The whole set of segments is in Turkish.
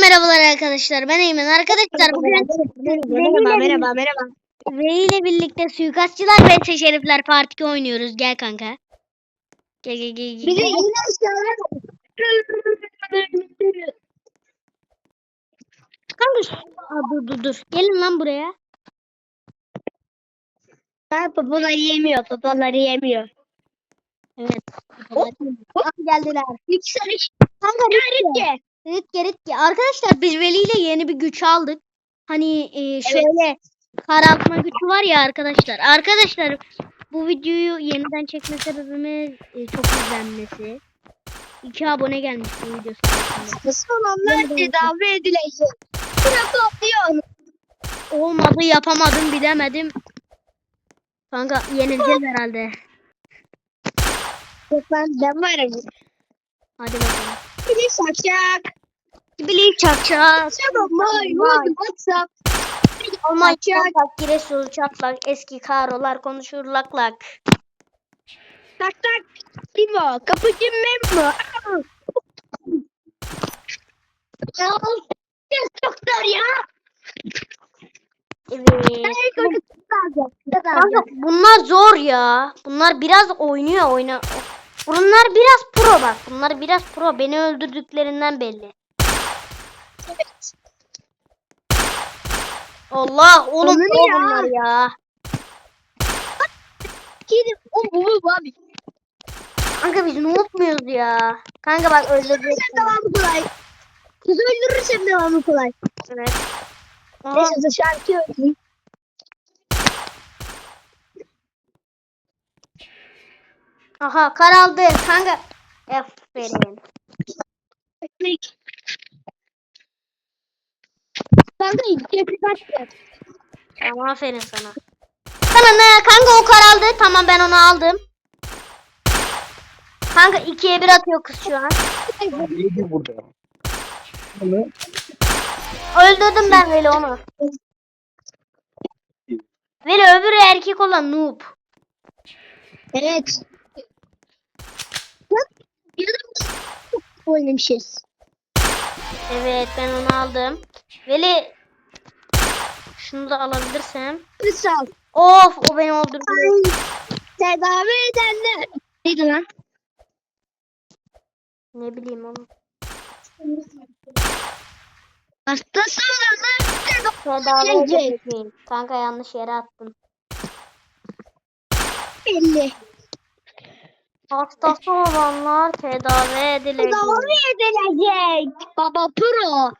merhabalar arkadaşlar. Ben Eymen. Arkadaşlar bugün Merhaba merhaba merhaba. V ile birlikte suikastçılar ve şerifler part 2 oynuyoruz. Gel kanka. Gel gel gel. gel. Bizi Kanka Aa, dur dur dur. Gelin lan buraya. Ha, Babaları yemiyor, babaları yemiyor. Evet. Hop, Aa, geldiler. Yükseliş. Kanka Garipçe. Ritke Ritke. Arkadaşlar biz Veli ile yeni bir güç aldık. Hani e, şöyle karartma gücü var ya arkadaşlar. Arkadaşlar bu videoyu yeniden çekme sebebimiz e, çok izlenmesi. 2 abone gelmiş bu video sayesinde. Olanlar tedavi edilecek. Topluyor onu. Olmadı yapamadım bilemedim. Kanka yenileceğiz herhalde. Yok ben, ben varım. Hadi bakalım. Biri şakşak. Çabuk moy moy WhatsApp. Çakacak. çatlak giresul çatlak eski karolar konuşur lak lak. Tak tak. Timo. Kapıcı Memo. Ya. Doktor ya. Evet. Kanka bunlar zor ya. Bunlar biraz oynuyor oyna. Bunlar biraz pro bak. Bunlar biraz pro. Beni öldürdüklerinden belli. Allah oğlum Onu ya. bunlar ya. Kedi. O bu bu abi. Kanka biz ne yapmıyoruz ya? Kanka bak öldürecek. Öldürürsem devamı kolay. Kızı öldürürsem devamı kolay. Evet. Neyse şarkı öldüreyim. aha karaldı kanka. Aferin. Ekmek. Kanka cephe kaçtı. Tamam aferin sana. Sana ne? Kanka o karaldı. Tamam ben onu aldım. Kanka ikiye bir atıyor kız şu an. Neydi burada? Öldürdüm ben Veli onu. Veli öbürü erkek olan noob. Evet. Oynamışız. Evet ben onu aldım. Veli şunu da alabilirsem. Kısal. Of o beni öldürdü. Tedavi edenler. Neydi lan? Ne bileyim onu. Hastası olanlar tedavi. Kanka yanlış yere attım. belli. Hastası olanlar tedavi edilecek. Tedavi edilecek. Baba Pro.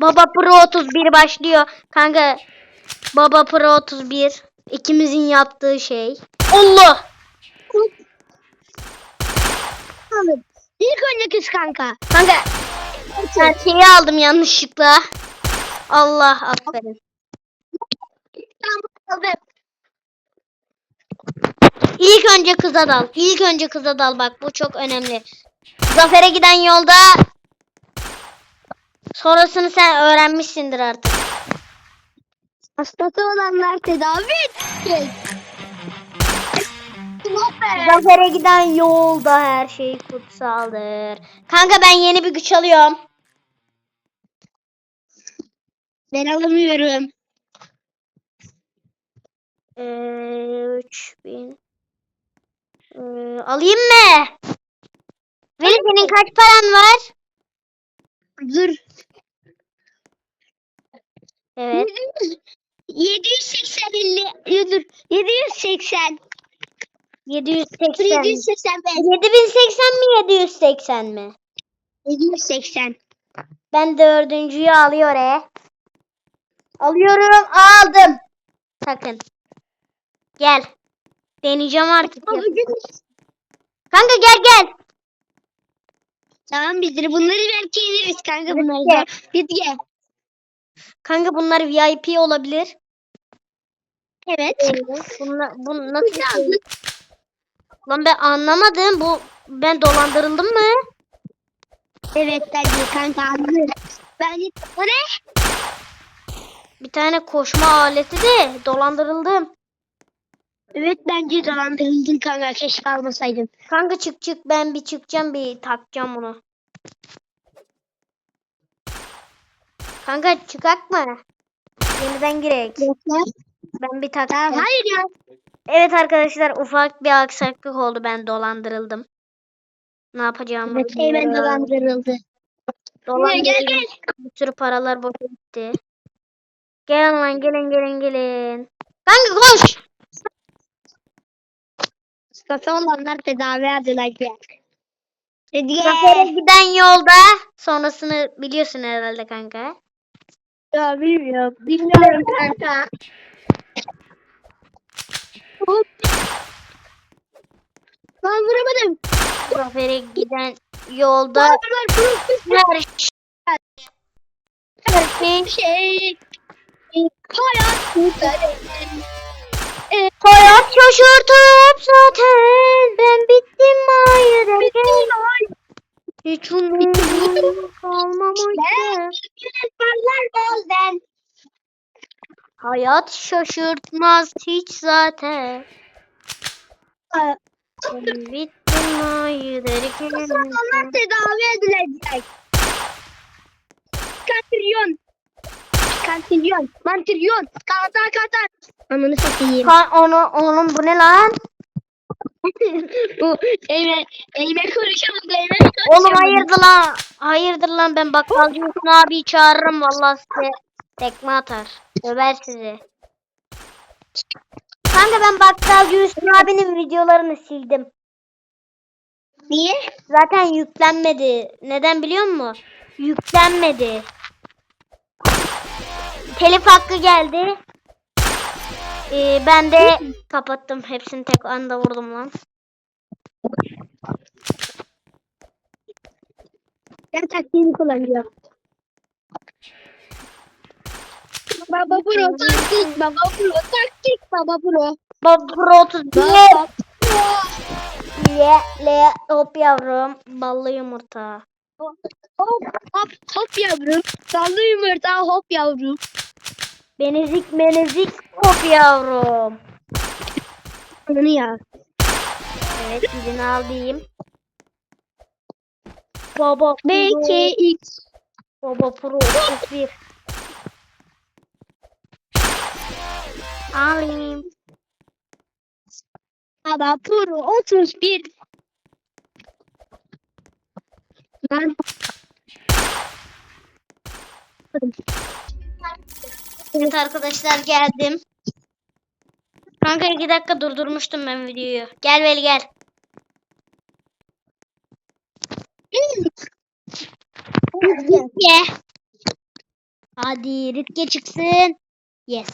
Baba Pro 31 başlıyor. Kanka Baba Pro 31 ikimizin yaptığı şey. Allah! İlk önce kız kanka. Kanka ben şeyi aldım yanlışlıkla. Allah aferin. İlk önce kıza dal. İlk önce kıza dal bak bu çok önemli. Zafer'e giden yolda sonrasını sen öğrenmişsindir artık. Hastası olanlar tedavi. Zafer. Zafer'e giden yolda her şey kutsaldır. Kanka ben yeni bir güç alıyorum. Ben alamıyorum. Ee, 3000. Ee, alayım mı? Veli senin kaç paran var? Dur. Evet. 780 50 dur. 780 780. 785 7080 mi 780 mi? 780 Ben dördüncüyü alıyor e. Alıyorum aldım. Sakın. Gel. Deneyeceğim artık. Kanka gel gel. Tamam bizleri bunları belki yeniriz kanka bunları gel. Kanka bunlar VIP olabilir. Evet. Bunlar, bu nasıl Güzel. Lan ben anlamadım. Bu ben dolandırıldım mı? Evet bence kanka anladım. Ben o ne? Bir tane koşma aleti de dolandırıldım. Evet bence dolandırıldın kanka keşke almasaydın. Kanka çık çık ben bir çıkacağım bir takacağım onu. Kanka çıkak mı? Yeniden girek. Ben bir tak. Tamam hayır ya. Evet arkadaşlar ufak bir aksaklık oldu. Ben dolandırıldım. Ne yapacağımı Evet bilmiyorum. dolandırıldı. Dolandırıldım. Gel, gel. Bir sürü paralar boşa gitti. Gelin lan gelin gelin gelin. Kanka koş. Kasa olanlar tedavi edilecek. Zafere giden yolda sonrasını biliyorsun herhalde kanka. Ya bilmiyorum. Bilmiyorum kanka. Ben vuramadım. Zafere giden yolda Bunlar profesyonel her her şey şey. Hayat kurtarır. hayat şaşırtıp zaten ben bittim hayır derken hiç umudum kalmamıştı. Bazen. Hayat şaşırtmaz hiç zaten. Ben bittim hayır derken Onlar tedavi edilecek. Kantilyon. Kantilyon. Mantilyon. Kata kata. Ananı satayım. Ka- onu onun bu ne lan? Bu eğme, eğme konuşamadı. Oğlum konuşamadı. hayırdır lan? Hayırdır lan ben bakkalcı Hüsnü abi çağırırım vallahi size tekme atar. Döver sizi. Kanka ben bakkalcı Hüsnü abinin videolarını sildim. Niye? Zaten yüklenmedi. Neden biliyor musun? Yüklenmedi. Telif hakkı geldi. Ee, ben de kapattım. Hepsini tek anda vurdum lan. Ben taktiğini kullanıyorum. Baba pro taktik, baba pro taktik, baba pro. Baba Pro 31. Baba pro. Le, le, hop yavrum. Ballı yumurta. Hop hop hop yavrum. Sallı yumurta hop yavrum. Benezik menezik hop yavrum. Bunu ya. Evet birini alayım. Baba Pro. BKX. Baba Pro 31. Alayım. Baba pro 31. Ben Evet arkadaşlar geldim. Kanka iki dakika durdurmuştum ben videoyu. Gel Veli gel. Ritke. Hadi Ritke çıksın. Yes.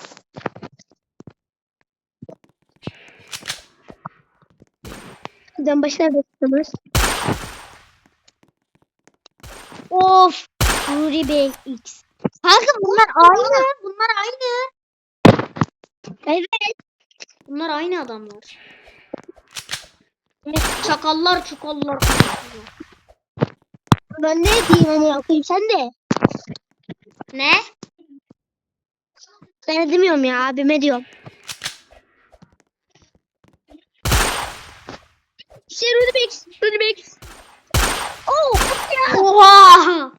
Buradan başına bekliyoruz. Of. Nuri Bey X. Kanka bunlar aynı. Bunlar aynı. Evet. Bunlar aynı adamlar. Çakallar çukallar. Ben ne diyeyim ama okuyayım sen de. Ne? Ben demiyorum ya abime diyorum. İşte Rubix. Rubix. Oh ya. Oha!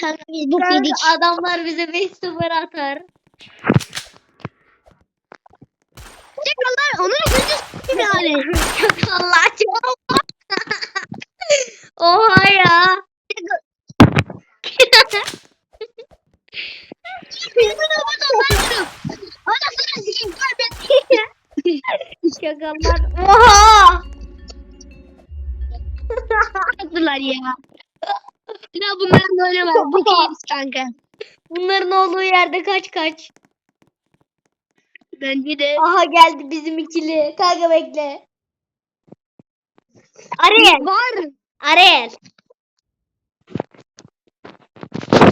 Kanka biz bu Kanka, yedik. adamlar bize 5-0 atar. Çakallar onun üçüncü yani. Çakallar çok. Oha ya. Çakallar. Oha! Yaptılar ya. Bunların öyle var. Bu keyif kanka. Bunların olduğu yerde kaç kaç. Bence de. Aha geldi bizim ikili. Kanka bekle. Ariel. Var. Ariel.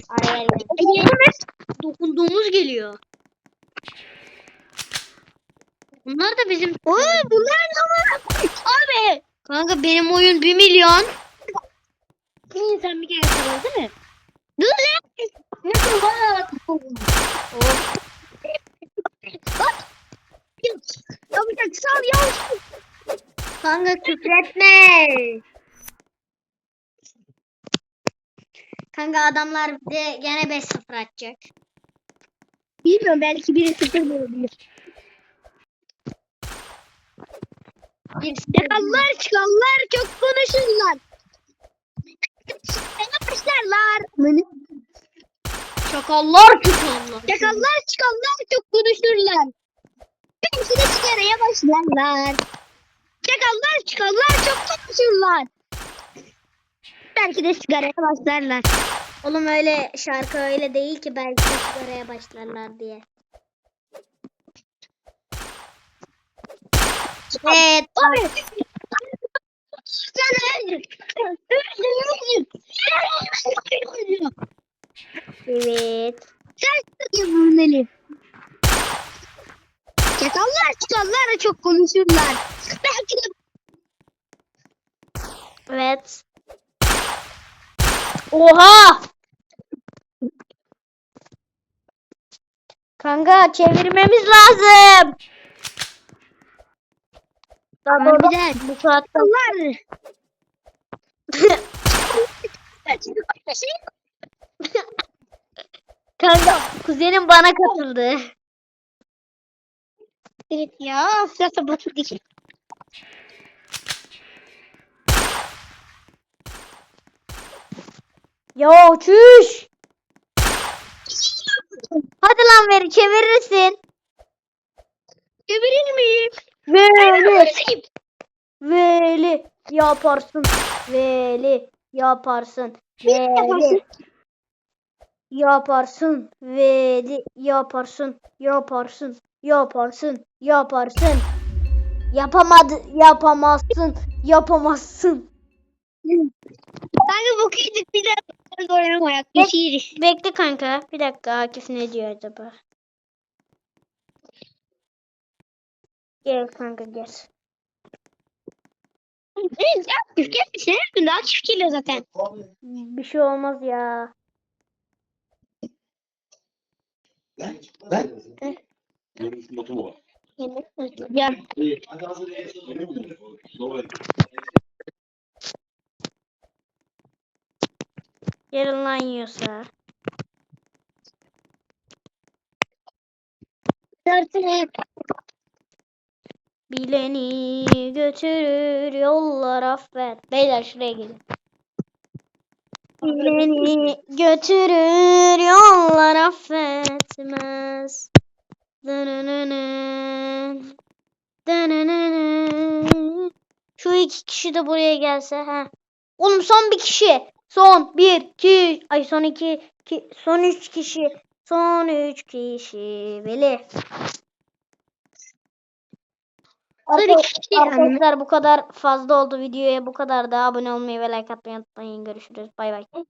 Ariel. Dokunduğumuz geliyor. Bunlar da bizim. Oo, bunlar ne? Abi. Kanka benim oyun 1 milyon. İyi sen bir kere sorun değil mi? Dur lan. Nasıl var? Of. Yapacak sal ya. Kanka küfretme. Kanka adamlar de gene 5-0 atacak. Bilmiyorum belki biri sıfır da olabilir. Yakallar çıkanlar çok konuşurlar. Başlarlar. Çakallar çakallar. Yakallar çıkanlar çok konuşurlar. De sigaraya başlarlar. Yakallar çıkanlar çok konuşurlar. Belki de sigaraya başlarlar. Oğlum öyle şarkı öyle değil ki belki de sigaraya başlarlar diye. Evet. Abi. Evet. Sen yapılmalı. Çakallar çıkanlar çok konuşurlar. Belki Evet. Oha! Kanka çevirmemiz lazım. Daha doğrusu Harbiden. bu saatte çakallar. kanka kuzenim bana katıldı. Evet ya. Sırası batırdık. Ya çüş. Hadi lan veri çevirirsin. Veli. Veli yaparsın. Veli yaparsın. Veli yaparsın. Veli yaparsın. Yaparsın. Yaparsın. Yaparsın. Yapamadı, yapamazsın. Yapamazsın. Kanka bu kıydık bir daha oynamayak. Geçiriz. Bekle kanka. Bir dakika Akif ne diyor acaba? Gel kanka gel. Evet ya. Gel bir sene üstünde akif geliyor zaten. Bir şey olmaz ya. Ben? Ben? Görüntü notu mu var? Ya. Hadi hazır değilsin. Doğru. Yarın lan yiyorsa. Dörtüne. Bileni götürür yollar affet. Beyler şuraya gelin. Bileni götürür yollar affetmez. Dınınının. Dınınının. Şu iki kişi de buraya gelse ha. Oğlum son bir kişi. Son bir, iki, ay son iki, iki son üç kişi. Son üç kişi. Veli. Son iki kişi yani. Arkadaşlar bu kadar fazla oldu videoya bu kadar da abone olmayı ve like atmayı unutmayın. Görüşürüz. Bay bay.